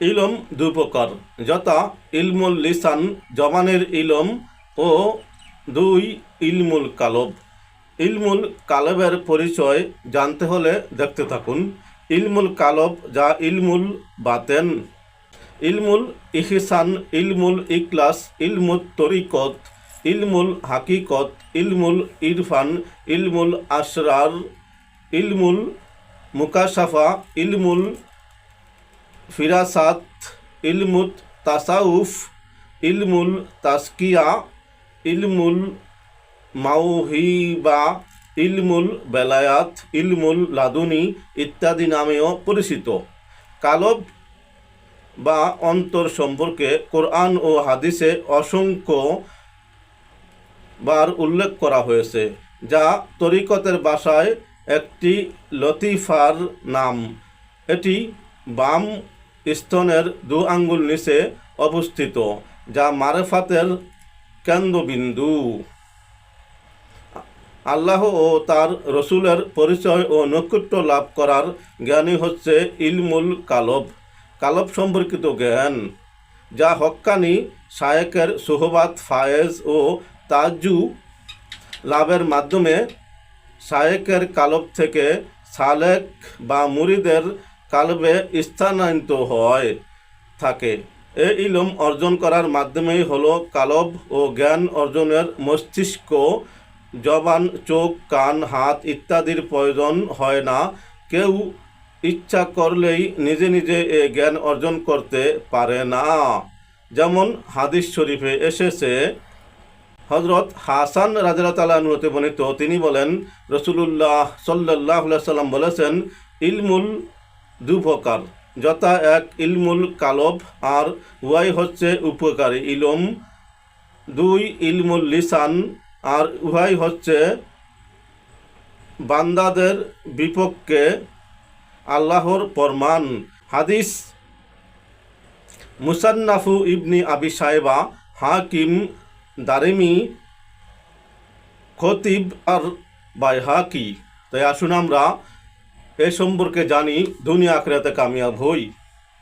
ইলম দুই প্রকার, যথা ইলমুল লিসান, জবানের ইলম ও দুই ইলমুল কালব। ইলমুল কালবের পরিচয় জানতে হলে দেখতে থাকুন। ইলমুল কালব যা ইলমুল বাতেন। ইলমুল ইহিসান, ইলমুল ইকলাস ইলমুল তরিকত, ইলমুল হাকিকত, ইলমুল ইরফান, ইলমুল আসরার ইলমুল মুকাশাফা, ইলমুল ফিরাসাত, ইলমুত তাসাউফ, ইলমুল তাস্কিয়া, ইলমুল মাউহিবা, ইলমুল বেলায়াত, ইলমুল লাদুনি ইত্যাদি নামেও পরিচিত। কালব বা অন্তর সম্পর্কে কোরআন ও হাদিসে অসংখ্য বার উল্লেখ করা হয়েছে, যা তরিকতের ভাষায় একটি লতিফার নাম। এটি বাম স্তনের দু আঙ্গুল নিচে অবস্থিত, যা মারেফাতের কেন্দ্রবিন্দু। আল্লাহ ও তার রসুলের পরিচয় ও নৈকট্য লাভ করার জ্ঞানই হচ্ছে ইলমুল কালব। কালব সম্পর্কিত জ্ঞান, যা হক্কানি শায়েকের সোহবাত, ফায়েজ ও তাজু লাভের মাধ্যমে শায়েকের কালব থেকে সালেক বা মুরিদের কালবে স্থানান্তরিত হয়, থাকে। এই ইলম অর্জন করার মাধ্যমেই হলো কালব ও জ্ঞান অর্জনের মস্তিষ্ক, জবান, চোখ, কান, হাত ইত্যাদির প্রয়োজন হয় না। কেউ ইচ্ছা করলেই নিজে নিজে এ জ্ঞান অর্জন করতে পারে না। যেমন হাদিস শরীফে এসেছে হজরত হাসান রাজাতালাহতে বর্ণিত, তিনি বলেন, রসুলুল্লাহ সাল্লাহ সাল্লাম বলেছেন, ইলমুল দুপ্রকার, যথা এক ইলমুল কালব আর উহাই হচ্ছে উপকারী ইলম, দুই ইলমুল লিসান আর উহাই হচ্ছে বান্দাদের বিপক্ষে আল্লাহর ফরমান হাদিস মুসান্নাফু ইবনি আবি সাহেবা হাকিম দারিমি, খতিব আর বাইহাকি। তাই আসুন আমরা এ সম্পর্কে জানি দুনিয়া আখরাতে কামিয়াব হই।